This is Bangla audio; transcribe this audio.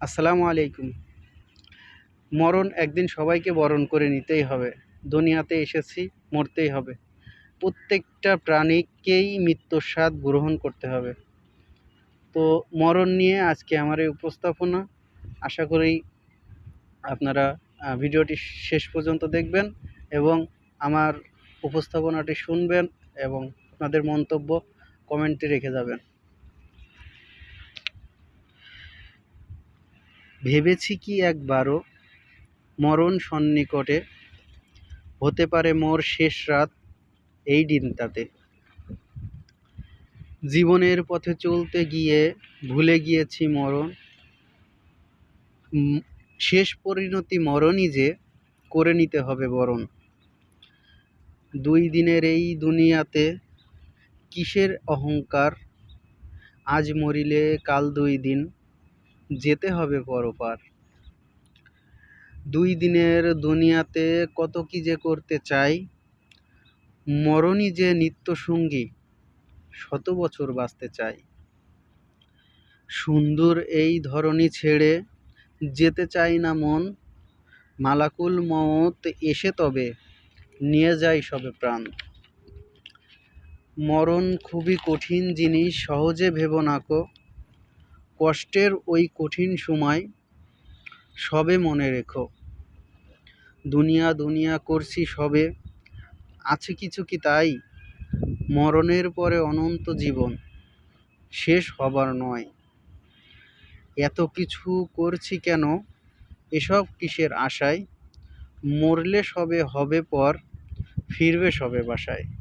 আসসালামু আলাইকুম। মরণ একদিন সবাইকে বরণ করে নিতেই হবে। দুনিয়াতে এসেছি, মরতেই হবে। প্রত্যেকটা প্রাণীকেই মৃত্যুর স্বাদ গ্রহণ করতে হবে। তো মরণ নিয়ে আজকে আমার এই উপস্থাপনা। আশা করি আপনারা ভিডিওটি শেষ পর্যন্ত দেখবেন এবং আমার উপস্থাপনাটি শুনবেন এবং আপনাদের মন্তব্য কমেন্টে রেখে যাবেন। ভেবেছি কি একবারও মরণ সন্নিকটে হতে পারে মোর শেষ রাত এই দিনটাতে। জীবনের পথে চলতে গিয়ে ভুলে গিয়েছি মরণ। শেষ পরিণতি মরণই যে করে নিতে হবে বরণ। দুই দিনের এই দুনিয়াতে কিসের অহংকার? আজ মরিলে কাল দুই দিন। যেতে হবে পরপার দুই দিনের দুনিয়াতে কত কি যে করতে চাই। মরণই যে নিত্য সঙ্গী শত বছর বাঁচতে চাই। সুন্দর এই ধরনী ছেড়ে যেতে চাই না মন। মালাকুল মত এসে তবে নিয়ে যায় সবে প্রাণ। মরণ খুবই কঠিন জিনিস, সহজে ভেবো নাকো কষ্টের ওই কঠিন সময় সবে মনে রেখো। দুনিয়া দুনিয়া করছি সবে, আছে কিছু কি তাই? মরণের পরে অনন্ত জীবন, শেষ হবার নয়। এত কিছু করছি কেন? এসব কিসের আশায়? মরলে সবে হবে পর, ফিরবে সবে বাসায়।